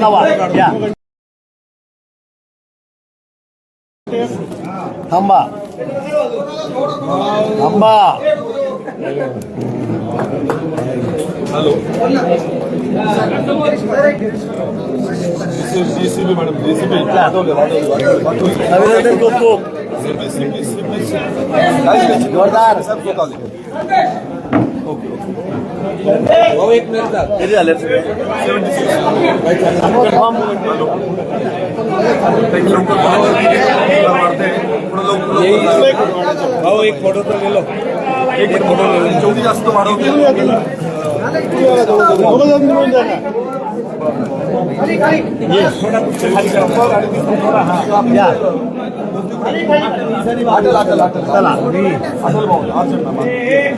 लावा या. थांबा. थांबा. JCB madam JCB. अभिनंदन एक किती झाले भाऊ एक फोटो तर गेलो एक फोटो जेवढी जास्त वाढवते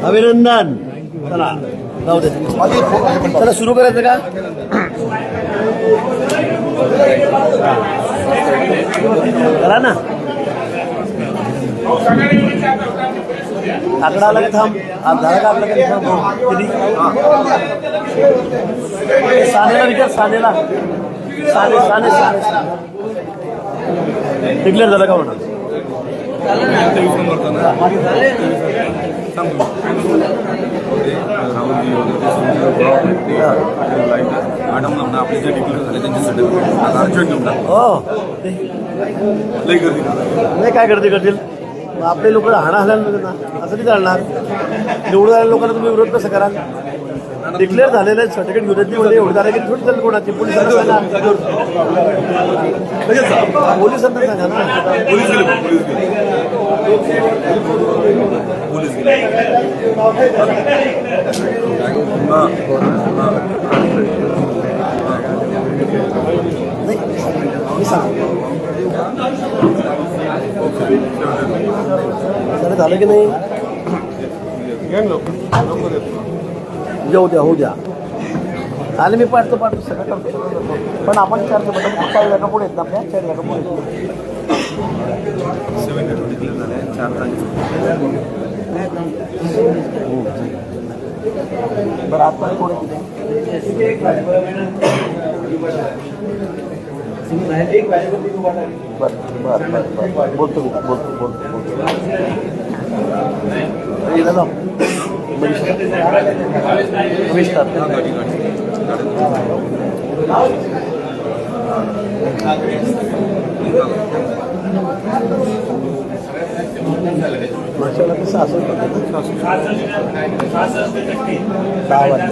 अभिनंदन. चला. जाऊ दे. चला सुरू करायचं का? करा ना. आकडा आला का थांब? आज झाला का आपला कधी थांब. कधी सानेला विचार सानेला. साने साने साने डिक्लेअर झालं का म्हणा? मॅडम आपले जे डिक्लेअर झाले त्यांच्यासाठी आता अर्जंट निवडा हो लई गर्दी नाही काय करते करतील? आपले लोक हाणा हलायला म्हणजे ना असं नाही चालणार. निवडून आलेल्या लोकांना तुम्ही विरोध कसं कराल? डिक्लेअर झालेलं आहे सर्टिफिकेट विरोधी येते म्हणजे एवढं झालं की थोडी चालेल कोणाची? पोलिसांना सांगा. पोलिसांना सांगा ना. पोलीस पोलीस गेले हा, हा. झालं की नाही येऊ द्या होऊ द्या आले मी पाठतो पाठतो सगळं करतो. पण आपण चार बटन चार जागा पुढे आहेत आपल्या चार जागा पुढे आहेत. सेवन झाले चार तारीख बरं आता कोण आहे बरं बरं बरं बरं बोलतो. बोलतो बोलतो. बोलतो. मिस्टर कसं असं होतं दहा वाजता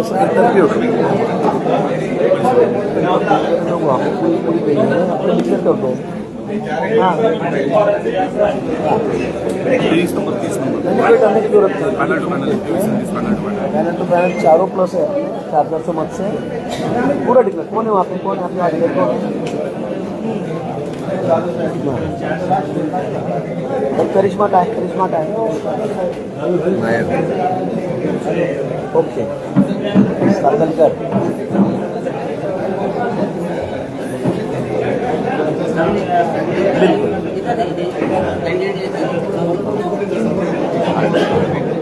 असं इंटरव्ह्यू आपण डिक्लेअर करतो चारों प्लस है चार चार सौ मत से पूरा डिक्लेयर कौन है वहाँ पे कौन है आपके आगे कौन है तर करिश्मा काय करिश्मा काय ओके साधनकर बिल्कुल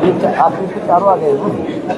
ये चा- आप इसके चारों आ गए ना तुरंत कर दो आकर तो क्या बोलना चाहते हैं?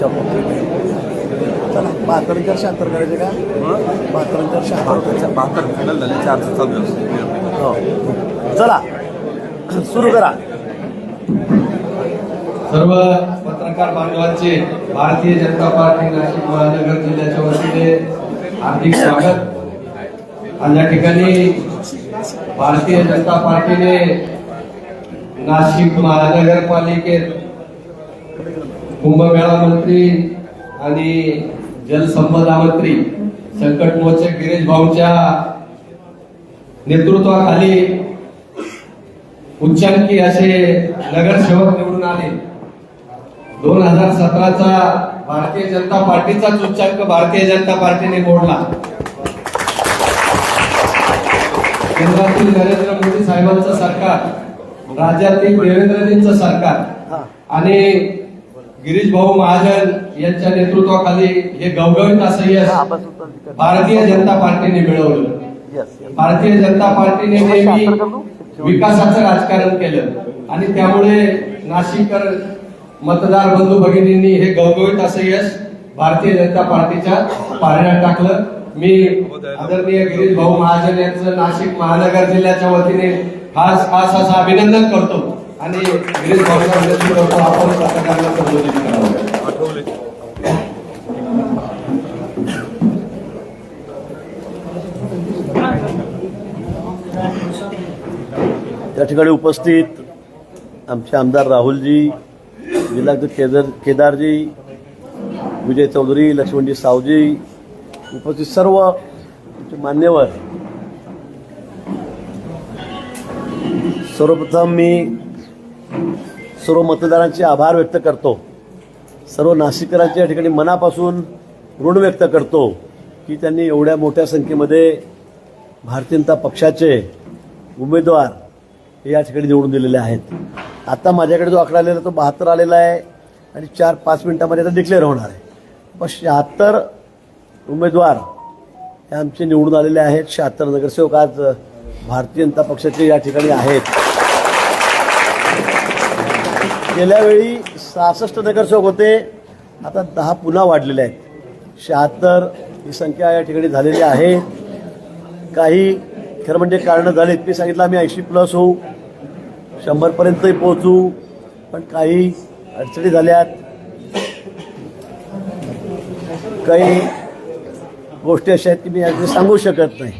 चलो चला बहात्तर शहात्तर करायचे का? बहात्तर शहात्तर बहात्तर फायनल झाले चारशे चालू. हो. चला सुरू करा. सर्व पत्रकार बांधवांचे भारतीय जनता पार्टी नाशिक महानगर जिल्ह्याच्या वतीने हार्दिक स्वागत. आज या ठिकाणी भारतीय जनता पार्टीने नाशिक महानगरपालिकेत कुंभमेळा मंत्री आणि जलसंपदा मंत्री संकटमोचक गिरीश भाऊच्या नेतृत्वाखाली उच्चांकी असे नगरसेवक निवडून आले. दोन हजार सतराचा भारतीय जनता पार्टीचाच उच्चांक भारतीय जनता पार्टीने मोडला. केंद्रातील नरेंद्र मोदी साहेबांचं सरकार राज्यातील देवेंद्रजींचं सरकार आणि गिरीश भाऊ महाजन यांच्या नेतृत्वाखाली हे गवगवीत असं यश. भारतीय जनता पार्टीने मिळवलं. भारतीय जनता पार्टीने नेहमी विकासाचं राजकारण केलं. आणि त्यामुळे नाशिककर मतदार बंधू भगिनींनी हे गवगवीत असं यश भारतीय जनता पार्टीच्या पारण्यात टाकलं. मी आदरणीय गिरीश भाऊ महाजन यांचं नाशिक महानगर जिल्ह्याच्या वतीने खास खास असं अभिनंदन करतो. आणि आपण पत्रकारांना संबोधित करावं त्या ठिकाणी उपस्थित आमचे आमदार राहुलजी जिल्हाध्यक्ष केदार केदारजी विजय चौधरी लक्ष्मणजी सावजी उपस्थित सर्व मान्यवर. सर्वप्रथम मी सर्व मतदारांचे आभार व्यक्त करतो. सर्व नाशिककरांच्या या ठिकाणी मनापासून ऋण व्यक्त करतो की त्यांनी एवढ्या मोठ्या संख्येमध्ये भारतीय जनता पक्षाचे उमेदवार हे या ठिकाणी निवडून दिलेले आहेत. आता माझ्याकडे जो आकडा आलेला तो बहात्तर आलेला आहे आणि चार पाच मिनटामध्ये आता डिक्लेअर होणार आहे. पण शहात्तर उमेदवार हे आमचे निवडून आलेले आहेत. शहात्तर नगरसेवक आज भारतीय जनता पक्षाचे या ठिकाणी आहेत. गेल्या वेळी सहासष्ट नगरसेवक होते. आता दहा पुन्हा वाढलेले आहेत. शहात्तर ही संख्या या ठिकाणी झालेली आहे. काही खरं म्हणजे कारणं झालीत मी सांगितलं आम्ही ऐंशी प्लस होऊ. शंभरपर्यंतही पोहोचू. पण काही अडचणी झाल्यात. काही गोष्टी अशा आहेत की मी अगदी सांगू शकत नाही.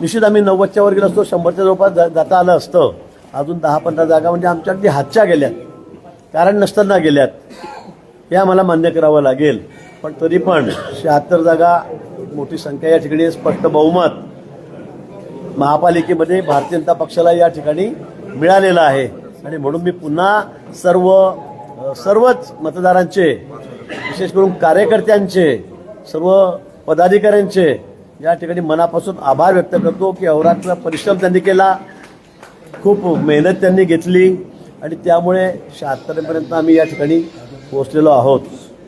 निश्चित आम्ही नव्वदच्या वर गेलो असतो शंभरच्या जवळपास जा- जाता आलं असतं. अजून दहा पंधरा जागा म्हणजे आमच्या अगदी हातच्या गेल्यात. कारण नसताना गेल्यात. हे आम्हाला मान्य करावं लागेल. पण तरी पण शहात्तर जागा मोठी संख्या या ठिकाणी स्पष्ट बहुमत महापालिकेमध्ये भारतीय जनता पक्षाला या ठिकाणी मिळालेलं आहे. आणि म्हणून मी पुन्हा सर्व सर्वच मतदारांचे विशेष करून कार्यकर्त्यांचे सर्व पदाधिकाऱ्यांचे या ठिकाणी मनापासून आभार व्यक्त करतो की अहोरात्र परिश्रम त्यांनी केला. खूप मेहनत त्यांनी घेतली. आणि त्यामुळे शहात्तरपर्यंत आम्ही या ठिकाणी पोहोचलेलो आहोत.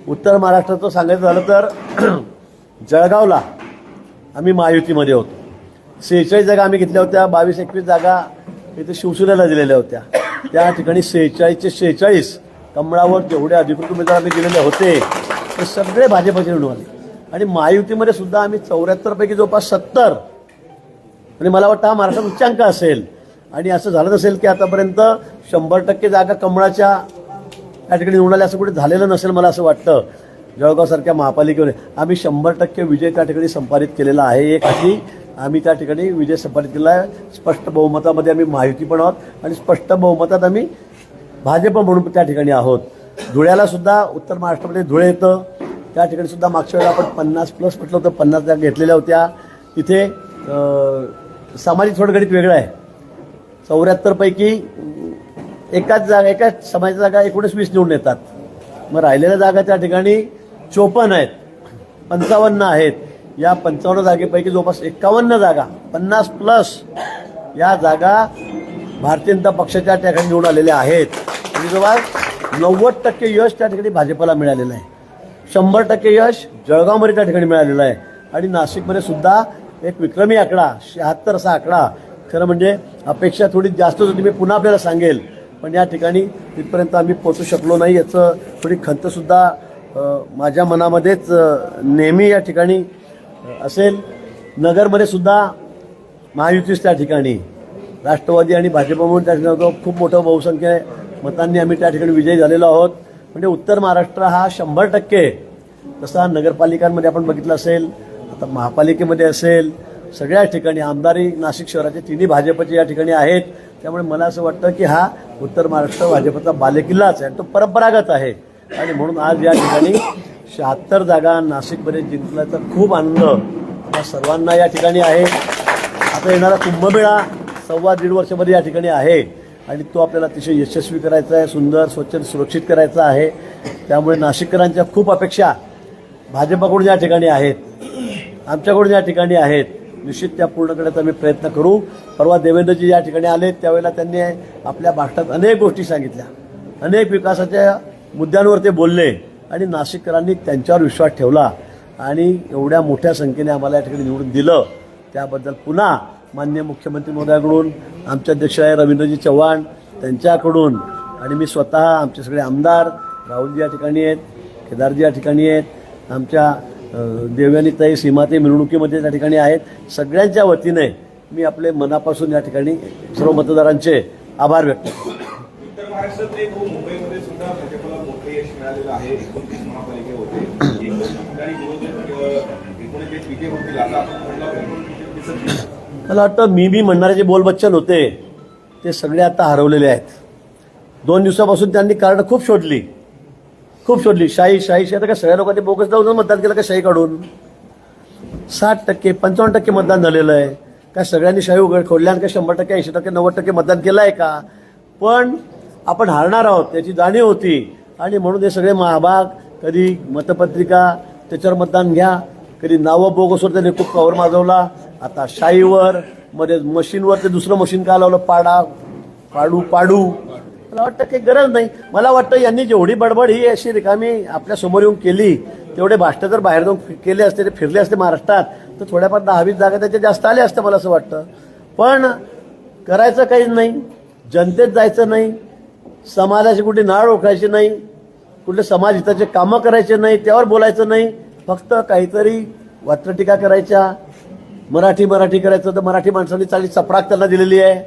उत्तर महाराष्ट्राचं सांगायचं झालं तर जळगावला आम्ही महायुतीमध्ये होतो. सेहेचाळीस जागा आम्ही घेतल्या होत्या बावीस एकवीस जागा इथे शिवसेनेला दिलेल्या होत्या. त्या ठिकाणी सेहेचाळीसचे सेहेचाळीस कमळावर जेवढे अधिकृत उमेदवार आम्ही दिलेले होते ते सगळे भाजपचे निवडून आले आणि महायुतीमध्ये सुद्धा आम्ही चौऱ्याहत्तरपैकी जवळपास सत्तर. आणि मला वाटतं हा महाराष्ट्रात उच्चांक असेल. आणि असं झालं नसेल की आतापर्यंत शंभर टक्के जागा कमळाच्या या ठिकाणी निवडून असं कुठे झालेलं नसेल मला असं वाटतं. जळगावसारख्या महापालिकेवर. आम्ही शंभर टक्के विजय त्या ठिकाणी संपादित केलेला आहे. एक अशी आम्ही त्या ठिकाणी विजय संपादित केला आहे. स्पष्ट बहुमतामध्ये आम्ही महायुती पण आहोत आणि स्पष्ट बहुमतात आम्ही भाजप म्हणून त्या ठिकाणी आहोत. धुळ्याला सुद्धा उत्तर महाराष्ट्रामध्ये धुळे येतं. त्या ठिकाणी सुद्धा मागच्या वेळेला आपण पन्नास प्लस म्हटलं होतं. पन्नास जागा घेतलेल्या होत्या. तिथे सामाजिक थोडगडीत वेगळं आहे. चौऱ्याहत्तरपैकी एकाच जागा एकाच समाजाच्या जागा एकोणीस वीस निवडून येतात. मग राहिलेल्या जागा त्या ठिकाणी चोपन्न आहेत पंचावन्न आहेत. या पंचावन्न जागेपैकी जवळपास एकावन्न जागा पन्नास प्लस या जागा भारतीय जनता पक्षाच्या त्या ठिकाणी निवडून आलेल्या आहेत. म्हणजे आणि जवळपास नव्वद टक्के यश त्या ठिकाणी भाजपला मिळालेलं आहे. शंभर टक्के यश जळगावमध्ये त्या ठिकाणी मिळालेलं आहे. आणि नाशिकमध्ये सुद्धा एक विक्रमी आकडा शहात्तर असा आकडा. खरं म्हणजे अपेक्षा थोडी जास्त होती मी पुन्हा आपल्याला सांगेल. पण या ठिकाणी तिथपर्यंत आम्ही पोचू शकलो नाही याचं थोडी खंतसुद्धा माझ्या मनामध्येच नेहमी या ठिकाणी असेल. नगरमध्ये सुद्धा महायुतीच त्या ठिकाणी. राष्ट्रवादी आणि भाजपमधून त्या ठिकाणी होतो. खूप मोठं बहुसंख्य मतांनी आम्ही त्या ठिकाणी विजयी झालेलो आहोत. म्हणजे उत्तर महाराष्ट्र हा शंभर टक्के तसा नगरपालिकांमध्ये आपण बघितलं असेल आता महापालिकेमध्ये असेल सगळ्या ठिकाणी आमदारी नाशिक शहराचे तिन्ही भाजपचे या ठिकाणी आहेत. त्यामुळे मला असं वाटतं की हा उत्तर महाराष्ट्र भाजपचा बालेकिल्लाच आहे. आणि तो परंपरागत आहे. आणि म्हणून आज या ठिकाणी शहात्तर जागा नाशिकमध्ये जिंकल्याचा खूप आनंद हा सर्वांना या ठिकाणी आहे. आता येणारा कुंभमेळा सव्वा दीड वर्षामध्ये या ठिकाणी आहे. आणि तो आपल्याला अतिशय यशस्वी करायचा आहे सुंदर स्वच्छ सुरक्षित करायचा आहे. त्यामुळे नाशिककरांच्या खूप अपेक्षा भाजपाकडून या ठिकाणी आहेत. आमच्याकडून या ठिकाणी आहेत. निश्चित त्या पूर्ण करण्याचा आम्ही प्रयत्न करू. परवा देवेंद्रजी या ठिकाणी आले त्यावेळेला त्यांनी आपल्या भाषणात अनेक गोष्टी सांगितल्या. अनेक विकासाच्या मुद्द्यांवर ते बोलले आणि नाशिककरांनी त्यांच्यावर विश्वास ठेवला आणि एवढ्या मोठ्या संख्येने आम्हाला या ठिकाणी निवडून दिलं. त्याबद्दल पुन्हा मान्य मुख्यमंत्री महोदयाकडून आमचे अध्यक्ष आहे रवींद्रजी चव्हाण त्यांच्याकडून आणि मी स्वतः आमचे सगळे आमदार राहुलजी या ठिकाणी आहेत केदारजी या ठिकाणी आहेत आमच्या देवयानीताई सीमाते मिरवणुकीमध्ये त्या ठिकाणी आहेत. सगळ्यांच्या वतीने मी आपले मनापासून या ठिकाणी सर्व मतदारांचे आभार व्यक्त करतो. मुंबईमध्ये सुद्धा भाजपला मोठे यश मिळालेलं आहे. एकोणतीस महापालिका होते. विजय होतील आता. मला वाटतं मी बी म्हणणारे जे बोलबच्चन होते ते सगळे आता हरवलेले आहेत. दोन दिवसापासून त्यांनी कारण खूप शोधली. खूप शोधली. शाही शाही शाही. आता सगळ्या लोकांनी बोगस जाऊन मतदान केलं का शाही काढून? साठ टक्के पंचावन्न टक्के मतदान झालेलं आहे. का सगळ्यांनी शाही उघड खोडल्या आणि शंभर टक्के ऐंशी टक्के नव्वद टक्के मतदान केलं आहे का? पण आपण हारणार आहोत याची जाणीव होती. आणि म्हणून हे सगळे महाभाग कधी मतपत्रिका त्याच्यावर मतदान घ्या. कधी नावं बोगसवर त्यांनी खूप कवर माजवला. आता शाईवर मध्ये मशीनवर ते दुसरं मशीन का लावलं? पाडा पाडू पाडू. मला वाटतं काही गरज नाही. मला वाटतं यांनी जेवढी बडबड ही अशी रिकामी आपल्यासमोर येऊन केली तेवढे भाष्ट जर बाहेर जाऊन केले असते ते फिरले असते महाराष्ट्रात तर थोड्याफार दहावीस जागा त्याच्या जास्त आल्या असतं मला असं वाटतं. पण करायचं काहीच नाही जनतेत जायचं नाही समाजाची कुठे नाळ ओळखायची नाही कुठले समाज हिताचे कामं करायचे नाही त्यावर बोलायचं नाही फक्त काहीतरी वात्रटिका करायच्या मराठी मराठी करायचं तर मराठी माणसांनी चांगली चपराक त्यांना दिलेली आहे.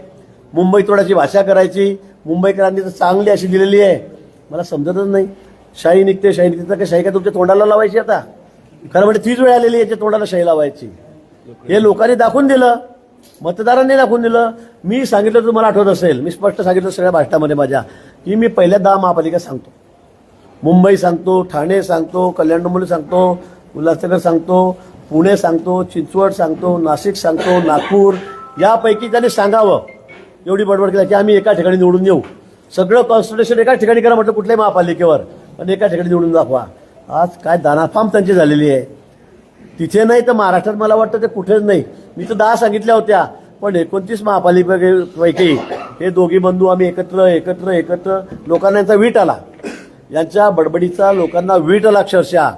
मुंबई तोडाची भाषा करायची. मुंबईकरांनी तर चांगली अशी दिलेली आहे. मला समजतच नाही. शाही निघते शाही निघते. तर शाही काय तुमच्या तोंडाला लावायची आता? खरं म्हणजे तीच वेळ आलेली आहे याच्या तोंडाला शाही लावायची. हे लोकांनी दाखवून दिलं. मतदारांनी दाखवून दिलं. मी सांगितलं तुम्हाला आठवत असेल. मी स्पष्ट सांगितलं सगळ्या भाषणामध्ये माझ्या की मी पहिल्या दहा महापालिका सांगतो. मुंबई सांगतो ठाणे सांगतो कल्याण डोंबिवली सांगतो उल्हासनगर सांगतो पुणे सांगतो चिंचवड सांगतो नाशिक सांगतो नागपूर. यापैकी त्याने सांगावं. एवढी बडबड केली की आम्ही एका ठिकाणी निवडून येऊ. सगळं कॉन्स्टिट्युशन एका ठिकाणी करा म्हटलं कुठल्याही महापालिकेवर. आणि एका ठिकाणी निवडून दाखवा. आज काय दानाफाम त्यांची झालेली आहे. तिथे नाही तर महाराष्ट्रात मला वाटतं ते कुठेच नाही. मी तर दहा सांगितल्या होत्या. पण एकोणतीस महापालिकेपैकी हे दोघी बंधू आम्ही एकत्र एकत्र एकत्र लोकांना यांचा वीट आला. यांच्या बडबडीचा लोकांना वीट आला अक्षरशः.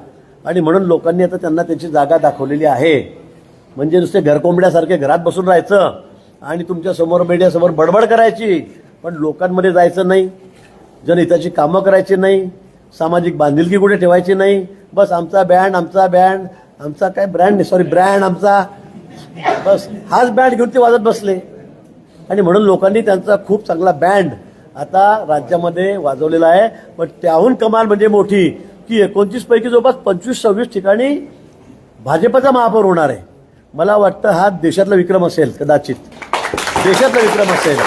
आणि म्हणून लोकांनी आता त्यांना त्यांची जागा दाखवलेली आहे. म्हणजे नुसते घरकोंबड्यासारखे घरात बसून राहायचं. आणि तुमच्यासमोर मीडियासमोर बडबड करायची पण लोकांमध्ये जायचं नाही. जनहिताची कामं करायची नाही. सामाजिक बांधिलकी कुठे ठेवायची नाही. बस आमचा बँड आमचा बँड आमचा काय ब्रँड नाही सॉरी ब्रँड आमचा. बस हाच बँड घेऊन ते वाजत बसले. आणि म्हणून लोकांनी त्यांचा खूप चांगला बँड आता राज्यामध्ये वाजवलेला आहे. पण त्याहून कमाल म्हणजे मोठी की एकोणतीस पैकी जवळपास पंचवीस सव्वीस ठिकाणी भाजपचा महापौर होणार आहे. मला वाटतं हा देशातला विक्रम असेल कदाचित. देशातला विक्रम असेल.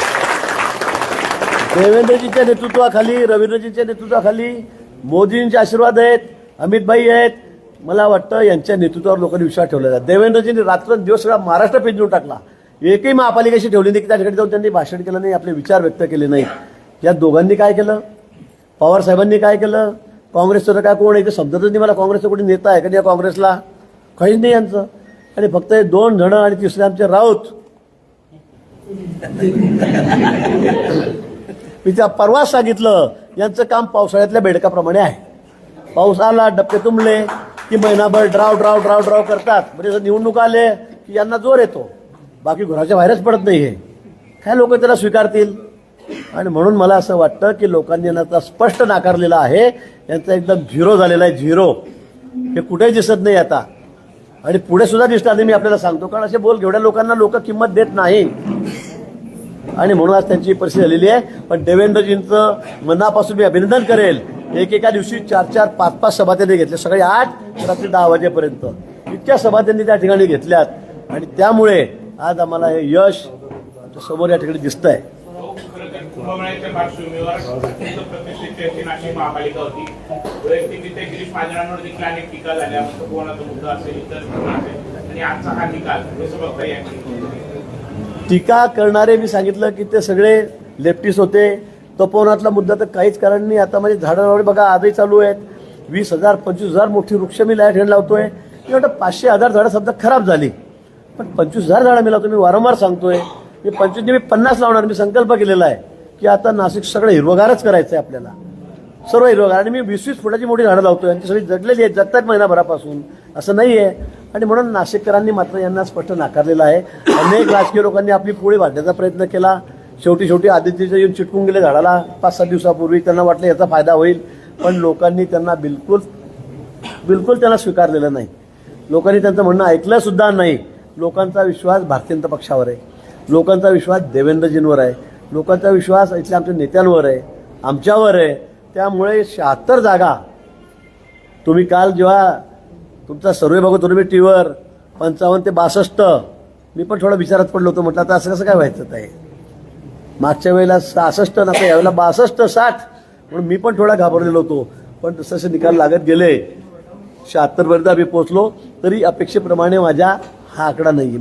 देवेंद्रजीच्या नेतृत्वाखाली रवींद्रजींच्या नेतृत्वाखाली मोदींचे आशीर्वाद आहेत अमित भाई आहेत. मला वाटतं यांच्या नेतृत्वावर लोकांनी विश्वास ठेवलेला आहे. देवेंद्रजींनी रात्र दिवस सगळा महाराष्ट्र पेंजून टाकला. एकही महापालिकेशी ठेवली नाही की त्या ठिकाणी जाऊन त्यांनी भाषण केलं नाही आपले विचार व्यक्त केले नाही. या दोघांनी काय केलं? पवार साहेबांनी काय केलं? काँग्रेसचं तर काय कोण आहे? ते समजतच नाही मला काँग्रेसचं कोणी नेता आहे का या काँग्रेसला? काहीच नाही यांचं. आणि फक्त हे दोन जणं आणि तिसरे आमचे राऊत मी त्या परवाच सांगितलं यांचं काम पावसाळ्यातल्या बेडकाप्रमाणे आहे. पाऊस आला डबके तुंबले की महिनाभर ड्राव ड्राव ड्राव ड्राव करतात. म्हणजे जर निवडणूक आले की यांना जोर येतो. बाकी घराच्या बाहेरच पडत नाही हे. काय लोक त्याला स्वीकारतील? आणि म्हणून मला असं वाटतं की लोकांनी यांना स्पष्ट नाकारलेला आहे. यांचा एकदम झिरो झालेला आहे झिरो. हे कुठेही दिसत नाही आता. आणि पुढे सुद्धा दिसणार नाही मी आपल्याला सांगतो. कारण असे बोल घेवड्या लोकांना लोक किंमत देत नाही. आणि म्हणून आज त्यांची परिस्थिती झालेली आहे. पण देवेंद्रजींचं मनापासून मी अभिनंदन करेल. एकेका दिवशी चार चार पाच पाच सभा त्यांनी घेतल्या. सकाळी आठ रात्री दहा वाजेपर्यंत. इतक्या सभा त्यांनी त्या ठिकाणी घेतल्यात. आणि त्यामुळे आज आम्हाला हे यश समोर या ठिकाणी दिसत आहे. टीका करणारे मी सांगितलं की ते सगळे लेफ्टिस्ट होते. तपोवनातला मुद्दा तर काहीच कारण नाही. आता म्हणजे झाडं बघा आजही चालू आहेत. वीस हजार पंचवीस हजार मोठी वृक्ष मी लाइट ठिकाणी लावतोय. मी वाटतं पाचशे हजार झाडं सध्या खराब झाली. पण पंचवीस हजार झाडं मी लावतो मी वारंवार सांगतोय. मी पंचवीस मी पन्नास लावणार मी संकल्प केलेला आहे की आता नाशिक सगळं हिरवगारच करायचं आहे आपल्याला. सर्व हिरवगार. आणि मी वीस वीस फुटाची मोठी झाडं लावतोय. आणि ती सगळी जगलेली आहेत जगतात महिनाभरापासून. असं नाही आहे आणि म्हणून नाशिककरांनी मात्र यांना स्पष्ट नाकारलेलं आहे. अनेक राजकीय लोकांनी आपली पोळी वाढण्याचा प्रयत्न केला. शेवटी शेवटी आदित्यचे येऊन चिटकून गेले झाडाला. पाच सात दिवसापूर्वी त्यांना वाटलं याचा फायदा होईल पण लोकांनी त्यांना बिलकुल बिलकुल त्यांना स्वीकारलेलं नाही. लोकांनी त्यांचं म्हणणं ऐकलंसुद्धा नाही. लोकांचा विश्वास भारतीय जनता पक्षावर आहे. लोकांचा विश्वास देवेंद्रजींवर आहे. लोकांचा विश्वास इथल्या आमच्या नेत्यांवर आहे. आमच्यावर आहे. त्यामुळे शहात्तर जागा तुम्ही काल जेव्हा तुमचा सर्वे बघत होतो मी टी व्हीवर पंचावन्न ते बासष्ट मी पण थोडं विचारात पडलो होतो म्हटलं आता असं कसं काय व्हायचं आहे मागच्या वेळेला सहासष्ट नका यावेळेला बासष्ट साठ म्हणून मी पण थोडा घाबरलेलो होतो. पण जसं निकाल लागत गेले. शहात्तरपर्यंत आम्ही पोहोचलो तरी अपेक्षेप्रमाणे माझ्या हा आकडा नाही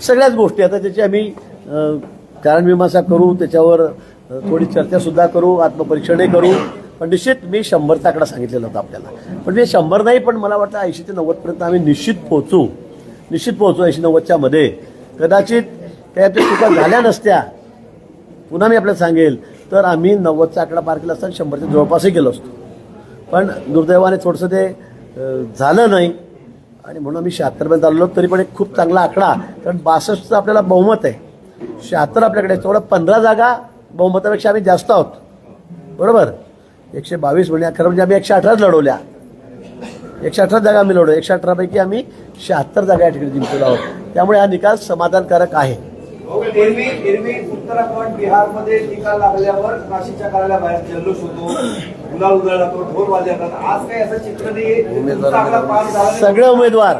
सगळ्याच गोष्टी. आता त्याची आम्ही अ, कारणमीमांसा करू त्याच्यावर थोडी चर्चासुद्धा करू आत्मपरीक्षणही करू. पण निश्चित मी शंभरचा आकडा सांगितलेला होता आपल्याला. पण मी शंभर नाही पण मला वाटतं ऐंशी ते नव्वदपर्यंत आम्ही निश्चित पोहोचू. निश्चित पोहोचू ऐंशी नव्वदच्या मध्ये. कदाचित काही आपल्या चुका झाल्या नसत्या. पुन्हा मी आपल्याला सांगेल तर आम्ही नव्वदचा आकडा पार केला असताना शंभरच्या जवळपासही गेलो असतो. पण दुर्दैवाने थोडंसं ते झालं नाही. आणि म्हणून आम्ही शहात्तरपर्यंत आलेलो तरी पण एक खूप चांगला आकडा. कारण बासष्टचं आपल्याला बहुमत आहे. शहात्तर आपल्याकडे तेवढं पंधरा जागा बहुमतापेक्षा आम्ही जास्त आहोत. बरोबर? एकशे बावीस म्हणजे खरं म्हणजे आम्ही एकशे अठराच लढवल्या. एकशे अठरा जागा आम्ही लढवल्या. एकशे अठरापैकी आम्ही शहात्तर जागा या ठिकाणी जिंकलेलो आहोत. त्यामुळे हा निकाल समाधानकारक आहे. भाऊ, एरवी एरवी उत्तराखंड बिहारमध्ये निकाल लागल्यावर नाशिकच्या कार्यालयाबाहेर जल्लोष होतो. गुलाल उधळला जातो ढोल वाजले जातात आज काही असं चित्र नाही तुमचा आकडा पार झाला नाही. सगळे उमेदवार.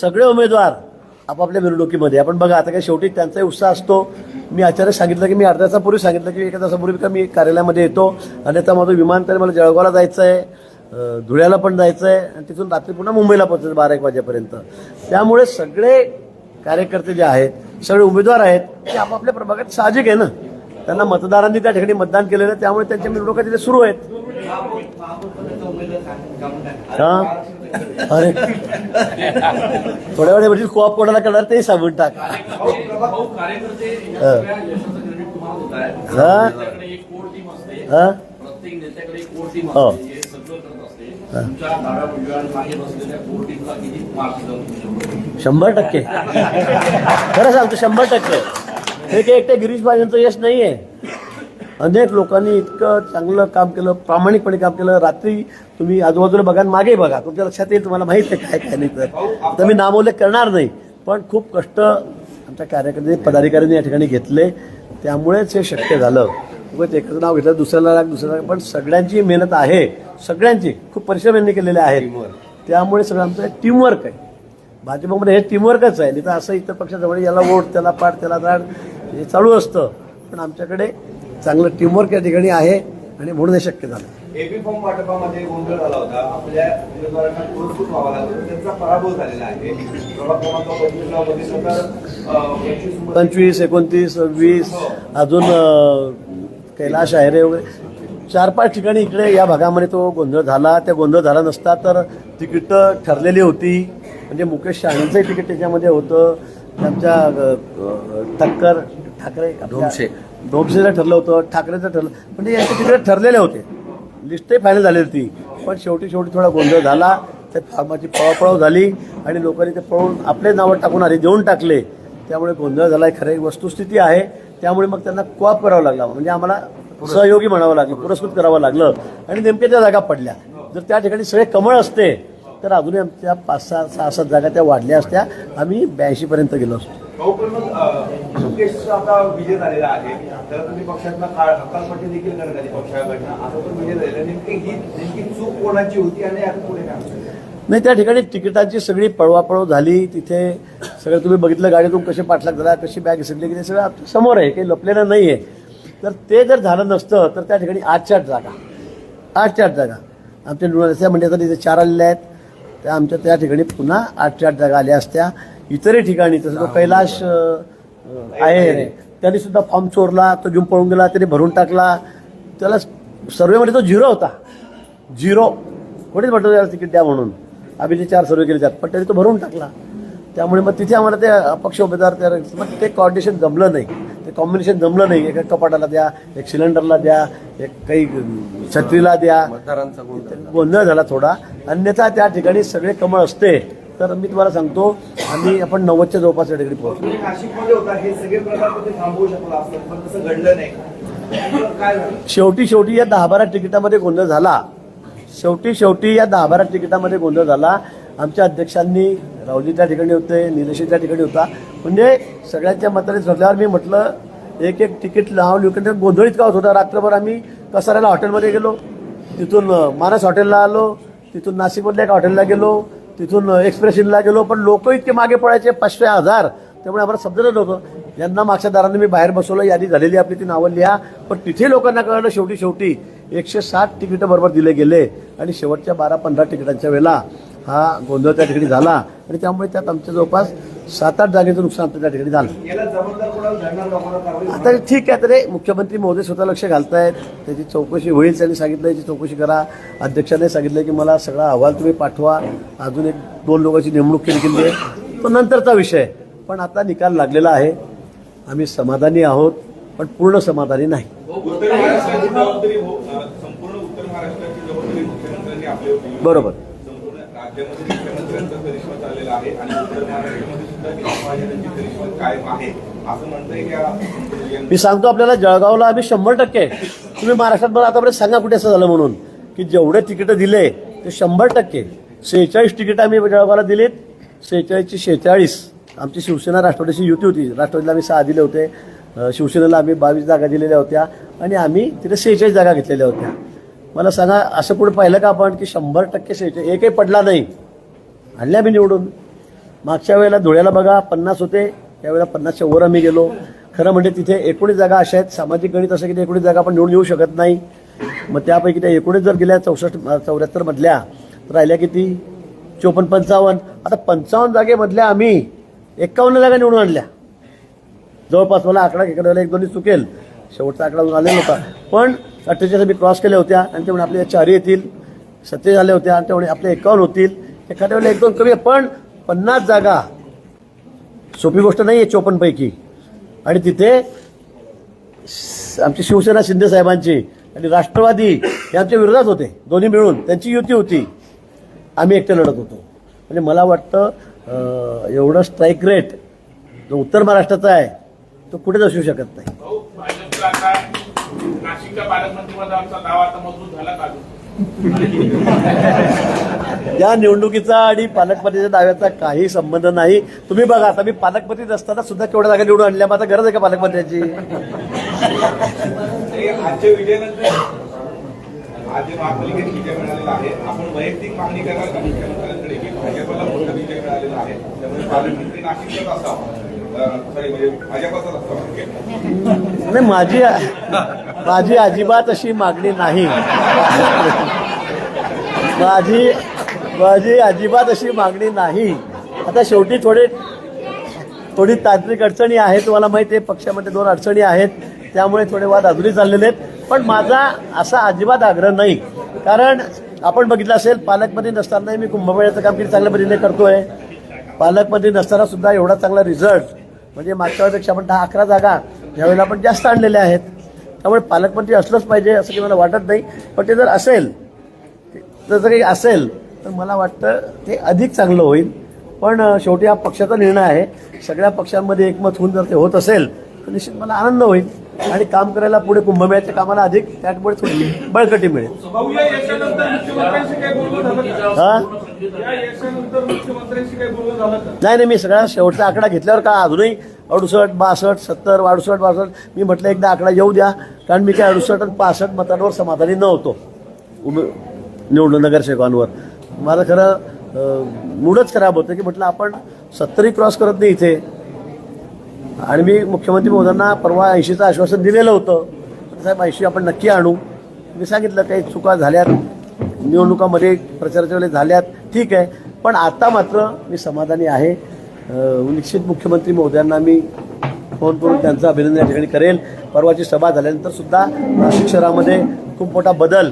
सगळे उमेदवार. आपापल्या मिरवणुकीमध्ये. आपण बघा आता काय शेवटी त्यांचाही उत्साह असतो. मी अचानक सांगितलं की मी अर्ध्या तासापूर्वी सांगितलं की एका तासापूर्वी का मी कार्यालयामध्ये येतो. अन्यथा माझं विमानतळ मला जळगावला जायचं आहे धुळ्याला पण जायचं आहे आणि तिथून रात्री पुन्हा मुंबईला पोहोचायचं बारा एक वाजेपर्यंत. त्यामुळे सगळे कार्यकर्ते जे आहेत सगळे उमेदवार आहेत ते आपापल्या प्रभागात साहजिक आहे ना? त्यांना मतदारांनी त्या ठिकाणी मतदान केलेलं आहे त्यामुळे त्यांच्या मिरवणुका तिथे सुरू आहेत. हा? अरे. थोड्या वेळ म्हणजे कोऑप कोणाला करणार ते सांगून टाक. हा. हा. हा. हो. शंभर टक्के. खरं सांगतो शंभर टक्के. हे काही एकट्या गिरीश महाजनचं यश नाही आहे अनेक लोकांनी इतकं चांगलं काम केलं प्रामाणिकपणे काम केलं. रात्री तुम्ही आजूबाजूला बघा मागे बघा. तुमच्या लक्षात येईल तुम्हाला माहीत आहे काय काय नाही तर. आता मी नामोल्लेख करणार नाही पण खूप कष्ट आमच्या कार्यकर्ते पदाधिकाऱ्यांनी या ठिकाणी घेतले. त्यामुळेच हे शक्य झालं. उगाच एकाचं नाव घेतलं दुसऱ्याला लाग दुसऱ्याला. पण सगळ्यांची मेहनत आहे. सगळ्यांची खूप परिश्रम यांनी केलेले आहेत. त्यामुळे सगळं आमचं टीमवर्क आहे. भाजपमध्ये हे टीमवर्कच आहे. नाही तर असं इतर पक्षाजवळ याला वोट त्याला पाठ त्याला दाड हे चालू असतं. पण आमच्याकडे चांगलं टीमवर्क या ठिकाणी आहे आणि म्हणून हे शक्य झालं. एबी फॉर्म वाटपामध्ये गोंधळ झाला होता. आपल्या उमेदवारांना पुरस्कृत व्हावा लागला त्यांचा पराभव झालेला आहे. पंचवीस एकोणतीस वीस अजून अं, कैलाश आहेरे वगैरे. चार पाच ठिकाणी इकडे या भागामध्ये तो गोंधळ झाला. त्या गोंधळ झाला नसता तर तिकीटं ठरलेली होती. म्हणजे मुकेश शहाणेचंही तिकीट त्याच्यामध्ये होतं. आमच्या ठक्कर ठाकरे डोबसेचं ठरलं होतं ठाकरेचं ठरलं म्हणजे यांचे तिकडे ठरलेले होते. लिस्टही फायनल झाली होती. पण शेवटी शेवटी थोडा गोंधळ झाला त्या फार्माची पळापळाव झाली आणि लोकांनी ते पळून आपले नावं टाकून आधी देऊन टाकले. त्यामुळे गोंधळ झाला. खरं एक वस्तुस्थिती आहे. त्यामुळे मग त्यांना कॉप करावं लागला. म्हणजे आम्हाला सहयोगी म्हणावं लागलं पुरस्कृत करावं लागलं. आणि नेमक्या त्या जागा पडल्या. जर त्या ठिकाणी सगळे कमळ असते तर अजूनही आमच्या पाच सहा सहा सात जागा त्या वाढल्या असत्या. आम्ही ब्याऐंशीपर्यंत गेलो असतो. आता विजय झालेला आहे. तर तुम्ही पक्षातनं हक्कांपट्टी देखील करत आली पक्षाकडनं. आता विजय झालेला. नेमकी ही नेमकी चूक कोणाची होती आणि आता पुढे काय? नाही त्या ठिकाणी तिकिटाची सगळी पळवापळव झाली. तिथे सगळं तुम्ही बघितलं गाडीतून कसे पाठलाग झाला कशी बॅग घसरली की ते सगळं समोर आहे. काही लपलेलं नाही आहे तर ते जर झालं नसतं तर त्या ठिकाणी आठच्या आठ जागा. आठच्या आठ जागा. आमच्या निवडणुकीच्या म्हणजे आता तिथे चार आलेल्या आहेत. त्या आमच्या त्या ठिकाणी पुन्हा आठशे आठ जागा आल्या असत्या. इतरही ठिकाणी तसं तो कैलाश आहे त्यांनी सुद्धा फॉर्म चोरला तो घेऊन पळून गेला त्याने भरून टाकला. त्याला सर्वेमध्ये तो झिरो होता. झिरो. कोणीच म्हटलं त्याला तिकीट द्या म्हणून. आम्ही ते चार सर्वे केले त्यात पण त्यांनी तो भरून टाकला. त्यामुळे मग तिथे आम्हाला ते अपक्ष उमेदवार तयार मग ते कॉर्डिनेशन जमलं नाही. ते कॉम्बिनेशन जमलं नाही. एका कपाटाला द्या एक सिलेंडरला द्या एक काही छत्रीला द्या. गोंधळ झाला थोडा. अन्यथा त्या ठिकाणी सगळे कमळ असते. तर मी तुम्हाला सांगतो आम्ही आपण नव्वदच्या जवळपास या ठिकाणी पोहोचलो. हे शेवटी शेवटी या दहा बारा तिकिटामध्ये गोंधळ झाला. शेवटी शेवटी या दहा बारा तिकिटामध्ये गोंधळ झाला. आमच्या अध्यक्षांनी राहुली त्या ठिकाणी होते निलेशी त्या ठिकाणी होता. म्हणजे सगळ्यांच्या मताने झोडल्यावर मी म्हटलं एक एक तिकीट लावून विकत गोंधळ इतका होत होता. रात्रभर आम्ही कसाऱ्याला हॉटेलमध्ये गेलो. तिथून मानस हॉटेलला आलो. तिथून नाशिकमधल्या एका हॉटेलला गेलो. तिथून एक्सप्रेशनला गेलो पण लोक इतके मागे पडायचे पाचशे हजार. त्यामुळे आम्हाला समजतच नव्हतं. यांना मागच्या दाराने मी बाहेर बसवलं यादी झालेली आपली ती नावं लिहा. पण तिथे लोकांना कळलं शेवटी शेवटी एकशे साठ तिकीटं बरोबर दिले गेले. आणि शेवटच्या बारा पंधरा तिकिटांच्या वेळेला हा गोंधळ त्या ठिकाणी झाला आणि त्यामुळे त्यात आमच्या जवळपास सात आठ जागेचं नुकसान आमच्या त्या ठिकाणी झालं. आता ठीक आहे तर हे मुख्यमंत्री महोदय स्वतः लक्ष घालतायत. त्याची चौकशी होईल त्यांनी सांगितलं याची चौकशी करा. अध्यक्षाने सांगितलं की मला सगळा अहवाल तुम्ही पाठवा. अजून एक दोन लोकांची नेमणूक केली गेली आहे. तो नंतरचा विषय पण आता निकाल लागलेला आहे. आम्ही समाधानी आहोत पण पूर्ण समाधानी नाही. हो दिली बरोबर. मुख्यमंत्र्यांचा करिश्मा चाललेला आहे आणि उत्तर महाराष्ट्रामध्ये सुद्धा महाजनांची करिश्मा कायम आहे. असं म्हणतंय की मी सांगतो आपल्याला जळगावला आम्ही शंभर टक्के तुम्ही महाराष्ट्रात मला आतापर्यंत सांगा कुठे असं झालं म्हणून की जेवढे तिकीटं दिले ते शंभर टक्के. सेहेचाळीस तिकीटं आम्ही जळगावला दिलीत. सेहेचाळीसची शेहेचाळीस आमची शिवसेना राष्ट्रवादीची युती होती. राष्ट्रवादीला आम्ही सहा दिले होते शिवसेनेला आम्ही बावीस जागा दिलेल्या होत्या. आणि आम्ही तिथे सेहेचाळीस जागा घेतलेल्या होत्या. मला सांगा असं कुठं पाहिलं का आपण की शंभर टक्के शेट एकही पडला नाही आणल्या मी निवडून. मागच्या वेळेला धुळ्याला बघा पन्नास होते त्यावेळेला पन्नासच्या वर आम्ही गेलो. खरं म्हणजे तिथे एकोणीस जागा अशा आहेत सामाजिक गणित असं की ते एकोणीस जागा आपण निवडून येऊ शकत नाही. मग त्यापैकी त्या एकोणीस जर गेल्या चौसष्ट चौऱ्याहत्तर मधल्या तर राहिल्या किती? चोपन्न पंचावन्न. आता पंचावन्न जागेमधल्या आम्ही एकावन्न जागा निवडून आणल्या. जवळपास मला आकडा खेकडायला एक दोन्ही चुकेल. शेवटचा आकडा अजून आलेला होता पण अठ्ठेचाळीस मी क्रॉस केल्या होत्या आणि त्यामुळे आपल्या चारी येतील सत्तेचाळीस झाल्या होत्या आणि त्यामुळे आपल्या एकावन्न होतील. एखाद्या वेळेला एक दोन कमी आहे पण पन्नास जागा सोपी गोष्ट नाही आहे चोपन्नपैकी आणि तिथे आमची शिवसेना शिंदे साहेबांची आणि राष्ट्रवादी हे आमच्या विरोधात होते दोन्ही मिळून. त्यांची युती होती. आम्ही एकटे लढत होतो. म्हणजे मला वाटतं एवढं स्ट्राईक रेट जो उत्तर महाराष्ट्राचा आहे तो कुठेच असू शकत नाही. दावा आता मजबूत झाला का? या निवडणुकीचा आणि पालकपतीच्या दाव्याचा काही संबंध नाही. तुम्ही बघा आता मी पालकपती नसताना सुद्धा केवढ्या जागा निवडून आणल्या आता गरज आहे का पालकमंत्र्याची? आजच्या विजयानंतर आज जे महापालिकेत विजय मिळालेला आहे. आपण वैयक्तिक मागणी करणार का? मुख्यमंत्र्यांकडे की भाजपला मोठा विजय मिळालेला आहे. त्यामुळे पालकमंत्री नाशिकचाच असावा. नाही माझी माझी अजिबात अशी मागणी नाही. माझी माझी अजिबात अशी मागणी नाही. आता शेवटी थोडे थोडी तांत्रिक अडचणी आहेत. तुम्हाला माहिती आहे पक्षामध्ये दोन अडचणी आहेत. त्यामुळे थोडे वाद अजूनही चाललेले आहेत. पण माझा असा अजिबात आग्रह नाही. कारण आपण बघितलं असेल पालकमध्ये नसतानाही मी कुंभमेळ्याचं काम किती चांगल्या पद्धतीने करतोय. पालकमध्ये नसताना सुद्धा एवढा चांगला रिझल्ट म्हणजे मागच्या वेळेपेक्षा आपण दहा अकरा जागा यावेळेला आपण जास्त आणलेल्या आहेत. त्यामुळे पालकमंत्री असलंच पाहिजे असं की मला वाटत नाही. पण ते जर असेल जर काही असेल तर मला वाटतं ते अधिक चांगलं होईल. पण शेवटी हा पक्षाचा निर्णय आहे. सगळ्या पक्षांमध्ये एकमत होऊन जर ते होत असेल तर निश्चित मला आनंद होईल. आणि काम करायला पुढे कुंभमेळ्याच्या कामाला अधिक त्यामुळे थोडी बळकटी मिळेल. हा? नाही नाही मी सगळा शेवटचा आकडा घेतल्यावर का अजूनही अडुसष्ट बासष्ट सत्तर अडुसष्ट बासष्ट मी म्हटलं एकदा आकडा येऊ द्या कारण मी काय अडुसष्ट आणि पासष्ट मतांवर समाधानी नव्हतो. उमे निवडणूक नगरसेवकांवर. माझं खरं मूडच खराब होतं की म्हटलं आपण सत्तरही क्रॉस करत नाही इथे. आणि मी मुख्यमंत्री महोदयांना परवा ऐंशीचं आश्वासन दिलेलं होतं. साहेब ऐंशी आपण नक्की आणू. मी सांगितलं काही चुका झाल्यात. निवडणुकामध्ये प्रचाराच्या वेळेस झाल्यात. ठीक आहे. पण आता मात्र मी समाधानी आहे. निश्चित मुख्यमंत्री महोदयांना मी फोन करून त्यांचं अभिनंदन या ठिकाणी करेल. परवाची सभा झाल्यानंतर सुद्धा नाशिक शहरामध्ये खूप मोठा बदल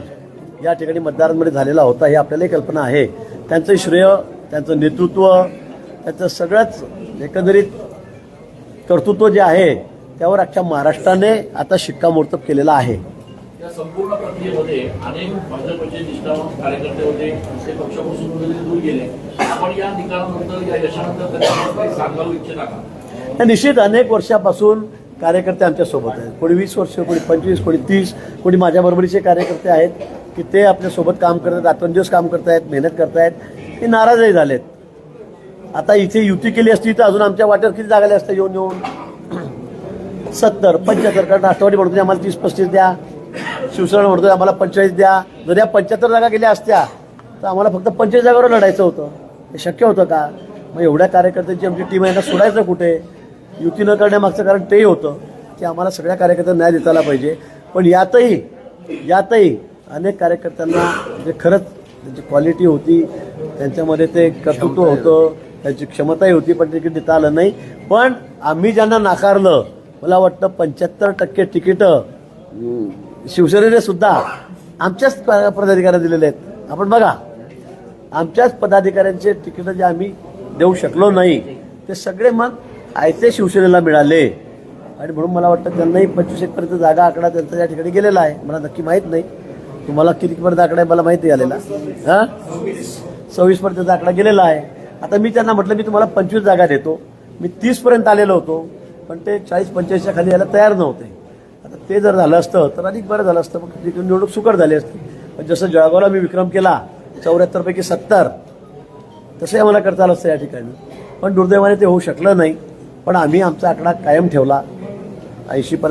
या ठिकाणी मतदारांमध्ये झालेला होता हे आपल्यालाही कल्पना आहे. त्यांचं श्रेय त्यांचं नेतृत्व त्याचं सगळंच एकंदरीत कर्तृत्व जे आहे त्यावर अख्ख्या महाराष्ट्राने आता शिक्कामोर्तब केलेला आहे. या संपूर्ण प्रक्रियेमध्ये अनेक भाजपचे निष्ठावंत कार्यकर्ते होते ते पक्षापासून कुठेतरी दूर गेले. आपण या निकालानंतर या यशानंतर त्यांना काही सांगावू इच्छिता का? या निश्चित अनेक वर्षापासून कार्यकर्ते आमच्यासोबत आहेत. कोणी वीस वर्ष कोणी पंचवीस कोणी तीस कोणी माझ्या बरोबरीचे कार्यकर्ते आहेत की ते आपल्यासोबत काम करतात रात्रंदिवस काम करतायत मेहनत करतायत ते नाराजही झालेत. आता इथे युती केली असती तर अजून आमच्या वाट्यावर किती जागाले असतं येऊन येऊन? सत्तर पंच्याहत्तर कारण राष्ट्रवादी म्हणतो आम्हाला तीस पस्तीस द्या. शिवसेना म्हणतो आम्हाला पंचेचाळीस द्या. जर या पंच्याहत्तर जागा गेल्या असत्या तर आम्हाला फक्त पंचेचाळीस जागावर लढायचं होतं. हे शक्य होतं का? मग एवढ्या कार्यकर्त्यांची आमची टीम आहे ना सोडायचं कुठे? युती न करण्यामागचं कारण तेही होतं की आम्हाला सगळ्या कार्यकर्त्यांना न्याय देता आला पाहिजे. पण यातही यातही अनेक कार्यकर्त्यांना जे खरंच त्यांची क्वालिटी होती त्यांच्यामध्ये ते कर्तृत्व होतं. त्याची क्षमताही होती पण तिकीट देता आलं नाही. पण आम्ही ज्यांना नाकारलं मला वाटतं पंच्याहत्तर टक्के तिकीटं शिवसेनेने सुद्धा आमच्याच प- पदाधिकाऱ्यांना दिलेले आहेत. आपण बघा आमच्याच पदाधिकाऱ्यांचे तिकीटं जे आम्ही देऊ शकलो नाही ते सगळे मग आयते शिवसेनेला मिळाले. आणि म्हणून मला वाटतं त्यांनाही पंचवीस एकपर्यंत जागा आकडा त्यांचा या ठिकाणी गेलेला आहे. मला नक्की माहीत नाही. तुम्हाला कितीपर्यंत आकडा आहे मला माहिती आलेला. हां? सव्वीसपर्यंत आकडा गेलेला आहे. आता मी त्यांना म्हटलं मी तुम्हाला पंचवीस जागा देतो. मी तीस पर्यंत आलेलो होतो पण ते चाळीस पंचेचाळीसच्या खाली यायला तयार नव्हते. आता ते जर झालं असतं तर अधिक बरं झालं असतं. मग ती निवडणूक सुकर झाली असती. पण जसं जळगावला मी विक्रम केला चौऱ्याहत्तरपैकी सत्तर तसंही आम्हाला करता आलं असतं या ठिकाणी. पण दुर्दैवाने ते होऊ शकलं नाही. पण आम्ही आमचा आकडा कायम ठेवला. ऐंशीपर्यंत